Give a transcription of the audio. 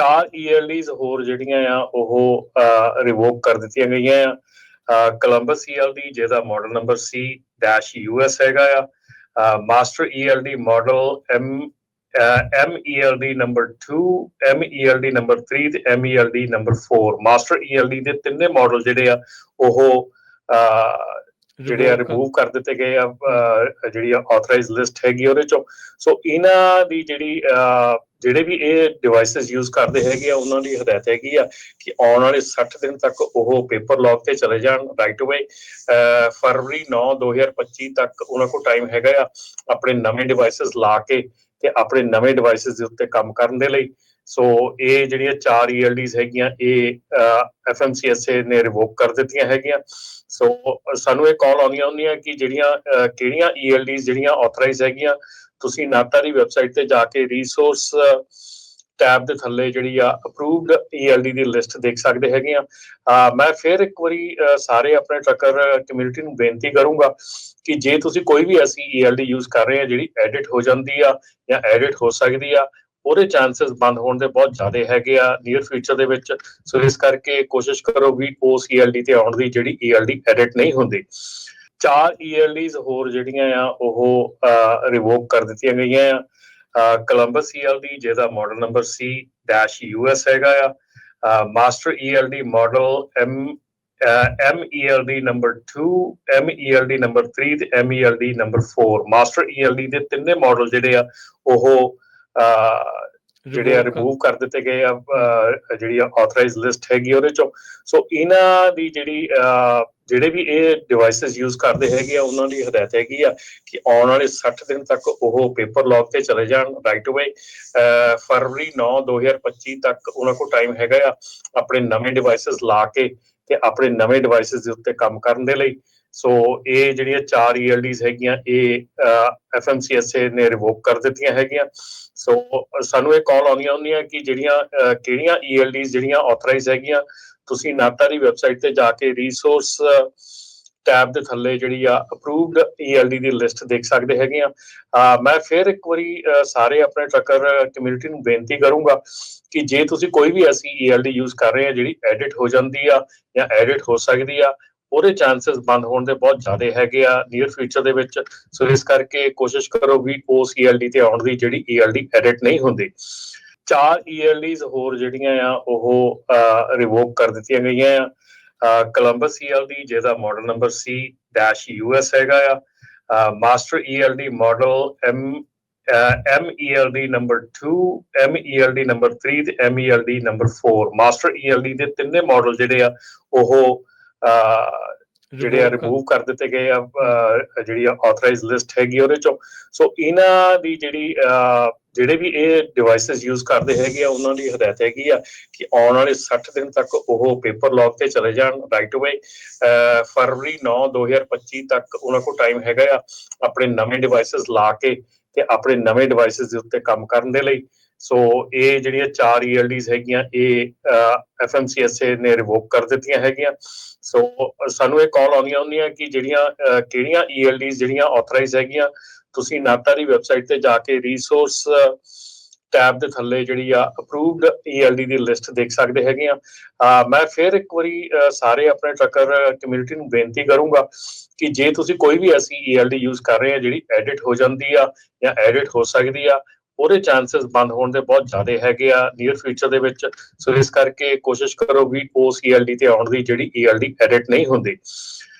ਚਾਰ ਈਐਲਡੀਜ਼ ਹੋਰ ਜਿਹੜੀਆਂ ਆ, ਉਹ ਰਿਵੋਕ ਕਰ ਦਿੱਤੀਆਂ ਗਈਆਂ ਆ। ਕੋਲੰਬਸ ਈਐਲਡੀ ਜਿਹਦਾ model number C dash US ਹੈਗਾ ਆ। Master ELD model M MELD number 2 MELD number 3 ਤੇ ਐਮਈਐਲਡੀ ਨੰਬਰ 4 ਮਾਸਟਰ ਈਐਲਡੀ ਦੇ ਤਿੰਨੇ ਮਾਡਲ ਜਿਹੜੇ ਆ, ਉਹ ਜਿਹੜੇ ਆ ਰਿਮੂਵ ਕਰ ਦਿੱਤੇ। ਗਏ ਆ ਜਿਹੜੀ ਆ ਆਥੋਰਾਈਜ਼ ਲਿਸਟ ਹੈਗੀ ਉਹਦੇ ਚੋਂ। ਸੋ ਇਹਨਾਂ ਦੀ ਜਿਹੜੀ ਜਿਹੜੇ ਵੀ ਇਹ ਡਿਵਾਈਸਸ ਯੂਜ਼ ਕਰਦੇ ਹੈਗੇ ਆ ਉਹਨਾਂ ਦੀ ਹਦਾਇਤ ਹੈਗੀ ਆ ਕਿ ਆਉਣ ਵਾਲੇ 60 ਦਿਨ ਤੱਕ ਉਹ ਪੇਪਰ ਲੌਕ ਤੇ ਚਲੇ ਜਾਣ ਰਾਈਟ ਅਵੇ ਫਰਵਰੀ 9 2025 ਤੱਕ ਉਹਨਾਂ ਕੋਲ ਟਾਈਮ ਹੈਗਾ ਆ ਆਪਣੇ ਨਵੇਂ ਡਿਵਾਈਸਸ ਲਾ ਕੇ ਤੇ ਆਪਣੇ ਨਵੇਂ ਡਿਵਾਈਸਸ ਦੇ ਉੱਤੇ ਕੰਮ ਕਰਨ ਦੇ ਲਈ। ਸੋ ਇਹ ਜਿਹੜੀਆਂ ਚਾਰ ਈਐਲਡੀਜ਼ ਹੈਗੀਆਂ ਇਹ ਐਫਐਮਸੀਐਸਏ ਨੇ ਰਿਵੋਕ ਕਰ ਦਿੱਤੀਆਂ ਹੈਗੀਆਂ। ਸੋ ਸਾਨੂੰ ਇਹ ਕਾਲ ਆਉਂਦੀਆਂ ਹੁੰਦੀਆਂ ਕਿ ਜਿਹੜੀਆਂ ਅਹ, ਕਿਹੜੀਆਂ ਈਐਲਡੀਜ਼ ਜਿਹੜੀਆਂ ਆਥੋਰਾਈਜ਼ ਹੈਗੀਆਂ ਤੁਸੀਂ ਨਾਤਾ ਦੀ ਵੈਬਸਾਈਟ ਤੇ ਜਾ ਕੇ ਰਿਸੋਰਸ ਟੈਬ ਦੇ ਥੱਲੇ ਜਿਹੜੀ ਆ ਅਪਰੂਵਡ ਈਐਲਡੀ ਦੀ ਲਿਸਟ ਦੇਖ ਸਕਦੇ ਹੈਗੇ ਆ ਮੈਂ ਫਿਰ ਇੱਕ ਵਾਰੀ ਸਾਰੇ ਆਪਣੇ ਟਰੱਕਰ ਕਮਿਊਨਿਟੀ ਨੂੰ ਬੇਨਤੀ ਕਰੂੰਗਾ ਕਿ ਜੇ ਤੁਸੀਂ ਕੋਈ ਵੀ ਐਸੀ ਈਐਲਡੀ ਯੂਜ਼ ਕਰ ਰਹੇ ਆ ਜਿਹੜੀ ਐਡਿਟ ਹੋ ਜਾਂਦੀ ਆ ਜਾਂ ਐਡਿਟ ਹੋ ਸਕਦੀ ਆ ਉਹਦੇ ਚਾਂਸਸ ਬੰਦ ਹੋਣ ਦੇ ਬਹੁਤ ਜ਼ਿਆਦਾ ਹੈਗੇ ਆ ਨੀਅਰ ਫਿਊਚਰ ਦੇ ਵਿੱਚ। ਸੋ ਇਸ ਕਰਕੇ ਕੋਸ਼ਿਸ਼ ਕਰੋ ਵੀ ਉਸ ਈਐਲਡੀ ਤੇ ਆਉਣ ਦੀ ਜਿਹੜੀ ਈਐਲਡੀ ਐਡਿਟ ਨਹੀਂ ਹੁੰਦੀ। ਚਾਰ ਈਐਲਡੀਜ਼ ਹੋਰ ਜਿਹੜੀਆਂ ਆ, ਉਹ ਰਿਵੋਕ ਕਰ ਦਿੱਤੀਆਂ ਗਈਆਂ ਆ। ਕੋਲੰਬਸ ਈਐਲਡੀ ਜਿਹਦਾ model number C dash US ਹੈਗਾ ਆ। Master ELD model M MELD number 2 MELD number 3 ਤੇ ਐਮਈਐਲਡੀ ਨੰਬਰ 4 ਮਾਸਟਰ ਈਐਲਡੀ ਦੇ ਤਿੰਨੇ ਮਾਡਲ ਜਿਹੜੇ ਆ, ਉਹ ਜਿਹੜੇ ਆ ਰਿਮੂਵ ਕਰ ਦਿੱਤੇ ਗਏ ਆ ਜਿਹੜੀ ਆਥੋਰਾਈਜ਼ ਲਿਸਟ ਹੈਗੀ ਉਹਦੇ ਚੋਂ। ਸੋ ਇਹਨਾਂ ਦੀ ਜਿਹੜੀ ਜਿਹੜੇ ਵੀ ਇਹ ਡਿਵਾਈਸਸ ਯੂਜ਼ ਕਰਦੇ ਹੈਗੇ ਆ ਉਹਨਾਂ ਦੀ ਹਦਾਇਤ ਹੈਗੀ ਆ ਕਿ ਆਉਣ ਵਾਲੇ 60 ਦਿਨ ਤੱਕ ਉਹ ਪੇਪਰ ਲੌਕ ਤੇ ਚਲੇ ਜਾਣ ਰਾਈਟ ਅਵੇ ਫਰਵਰੀ 9 2025 ਤੱਕ ਉਹਨਾਂ ਕੋਲ ਟਾਈਮ ਹੈਗਾ ਆ ਆਪਣੇ ਨਵੇਂ ਡਿਵਾਈਸਸ ਲਾ ਕੇ ਤੇ ਆਪਣੇ ਨਵੇਂ ਡਿਵਾਈਸਸ ਦੇ ਉੱਤੇ ਕੰਮ ਕਰਨ ਦੇ ਲਈ। ਸੋ ਇਹ ਜਿਹੜੀਆਂ ਚਾਰ ਈਐਲਡੀਜ਼ ਹੈਗੀਆਂ ਇਹ ਐਫਐਮਸੀਐਸਏ ਨੇ ਰਿਵੋਕ ਕਰ ਦਿੱਤੀਆਂ ਹੈਗੀਆਂ। ਸੋ ਸਾਨੂੰ ਇਹ ਕਾਲ ਆਉਂਦੀਆਂ ਹੁੰਦੀਆਂ ਕਿ ਜਿਹੜੀਆਂ ਅਹ, ਕਿਹੜੀਆਂ ਈਐਲਡੀਜ਼ ਜਿਹੜੀਆਂ ਆਥੋਰਾਈਜ਼ ਹੈਗੀਆਂ ਤੁਸੀਂ ਨਾਤਾ ਦੀ ਵੈਬਸਾਈਟ ਤੇ ਜਾ ਕੇ ਰਿਸੋਰਸ ਟੈਬ ਦੇ ਥੱਲੇ ਜਿਹੜੀ ਆ ਅਪਰੂਵਡ ਈਐਲਡੀ ਦੀ ਲਿਸਟ ਦੇਖ ਸਕਦੇ ਹੈਗੇ ਆ ਅਹ, ਮੈਂ ਫਿਰ ਇੱਕ ਵਾਰੀ ਸਾਰੇ ਆਪਣੇ ਟਰੱਕਰ ਕਮਿਊਨਿਟੀ ਨੂੰ ਬੇਨਤੀ ਕਰੂੰਗਾ ਕਿ ਜੇ ਤੁਸੀਂ ਕੋਈ ਵੀ ਐਸੀ ਈਐਲਡੀ ਯੂਜ਼ ਕਰ ਰਹੇ ਆ ਜਿਹੜੀ ਐਡਿਟ ਹੋ ਜਾਂਦੀ ਆ ਜਾਂ ਐਡਿਟ ਹੋ ਸਕਦੀ ਆ ਉਹਦੇ ਚਾਂਸਸ ਬੰਦ ਹੋਣ ਦੇ ਬਹੁਤ ਜ਼ਿਆਦਾ ਹੈਗੇ ਆ ਨੀਅਰ ਫਿਊਚਰ ਦੇ ਵਿੱਚ। ਸੋ ਇਸ ਕਰਕੇ ਕੋਸ਼ਿਸ਼ ਕਰੋ ਵੀ ਉਸ ਈਐਲਡੀ ਤੇ ਆਉਣ ਦੀ, ਜਿਹੜੀ ਈਐਲਡੀ ਐਡਿਟ ਨਹੀਂ ਹੁੰਦੀ। ਚਾਰ ਈਐਲਡੀਜ਼ ਹੋਰ ਜਿਹੜੀਆਂ ਆ, ਉਹ ਰਿਵੋਕ ਕਰ ਦਿੱਤੀਆਂ ਗਈਆਂ ਆ। ਕੋਲੰਬਸ ਈਐਲਡੀ ਜਿਹਦਾ model number C dash US ਹੈਗਾ ਆ। Master ELD model M MELD number 2 MELD number 3 ਤੇ ਐਮਈਐਲਡੀ ਨੰਬਰ 4 ਮਾਸਟਰ ਈਐਲਡੀ ਦੇ ਤਿੰਨੇ ਮਾਡਲ ਜਿਹੜੇ ਆ, ਉਹ ਜਿਹੜੇ ਆ ਰਿਮੂਵ ਕਰ ਦਿੱਤੇ ਗਏ ਆ ਜਿਹੜੀ ਆਥੋਰਾਈਜ਼ ਲਿਸਟ ਹੈਗੀ ਉਹਦੇ ਚੋਂ। ਸੋ ਇਹਨਾਂ ਦੀ ਜਿਹੜੀ ਜਿਹੜੇ ਵੀ ਇਹ ਡਿਵਾਈਸਸ ਯੂਜ਼ ਕਰਦੇ ਹੈਗੇ ਆ ਉਹਨਾਂ ਦੀ ਹਦਾਇਤ ਹੈਗੀ ਆ ਕਿ ਆਉਣ ਵਾਲੇ 60 ਦਿਨ ਤੱਕ ਉਹ ਪੇਪਰ ਲੌਕ ਤੇ ਚਲੇ ਜਾਣ ਰਾਈਟ ਅਵੇ ਫਰਵਰੀ 9 2025 ਤੱਕ ਉਹਨਾਂ ਕੋਲ ਟਾਈਮ ਹੈਗਾ ਆ ਆਪਣੇ ਨਵੇਂ ਡਿਵਾਈਸਸ ਲਾ ਕੇ ਤੇ ਆਪਣੇ ਨਵੇਂ ਡਿਵਾਈਸਸ ਦੇ ਉੱਤੇ ਕੰਮ ਕਰਨ ਦੇ ਲਈ। ਸੋ ਇਹ ਜਿਹੜੀਆਂ ਚਾਰ ਈਐਲਡੀਜ਼ ਹੈਗੀਆਂ ਇਹ ਐਫਐਮਸੀਐਸਏ ਨੇ ਰਿਵੋਕ ਕਰ ਦਿੱਤੀਆਂ ਹੈਗੀਆਂ। ਸੋ ਸਾਨੂੰ ਇਹ ਕਾਲ ਆਉਂਦੀਆਂ ਹੁੰਦੀਆਂ ਕਿ ਜਿਹੜੀਆਂ ਅਹ, ਕਿਹੜੀਆਂ ਈਐਲਡੀਜ਼ ਜਿਹੜੀਆਂ ਆਥੋਰਾਈਜ਼ ਹੈਗੀਆਂ ਤੁਸੀਂ ਨਾਤਾ ਦੀ ਵੈਬਸਾਈਟ ਤੇ ਜਾ ਕੇ ਰਿਸੋਰਸ ਟੈਬ ਦੇ ਥੱਲੇ ਜਿਹੜੀ ਆ ਅਪਰੂਵਡ ਈਐਲਡੀ ਦੀ ਲਿਸਟ ਦੇਖ ਸਕਦੇ ਹੈਗੇ ਆ ਮੈਂ ਫਿਰ ਇੱਕ ਵਾਰੀ ਸਾਰੇ ਆਪਣੇ ਟਰੱਕਰ ਕਮਿਊਨਿਟੀ ਨੂੰ ਬੇਨਤੀ ਕਰੂੰਗਾ ਕਿ ਜੇ ਤੁਸੀਂ ਕੋਈ ਵੀ ਐਸੀ ਈਐਲਡੀ ਯੂਜ਼ ਕਰ ਰਹੇ ਆ ਜਿਹੜੀ ਐਡਿਟ ਹੋ ਜਾਂਦੀ ਆ ਜਾਂ ਐਡਿਟ ਹੋ ਸਕਦੀ ਆ ਉਹਦੇ ਚਾਂਸਸ ਬੰਦ ਹੋਣ ਦੇ ਬਹੁਤ ਜ਼ਿਆਦਾ ਹੈਗੇ ਆ ਨੀਅਰ ਫਿਊਚਰ ਦੇ ਵਿੱਚ। ਸੋ ਇਸ ਕਰਕੇ ਕੋਸ਼ਿਸ਼ ਕਰੋ ਵੀ ਉਸ ਈਐਲਡੀ ਤੇ ਆਉਣ ਦੀ, ਜਿਹੜੀ ਈਐਲਡੀ ਐਡਿਟ ਨਹੀਂ ਹੁੰਦੀ।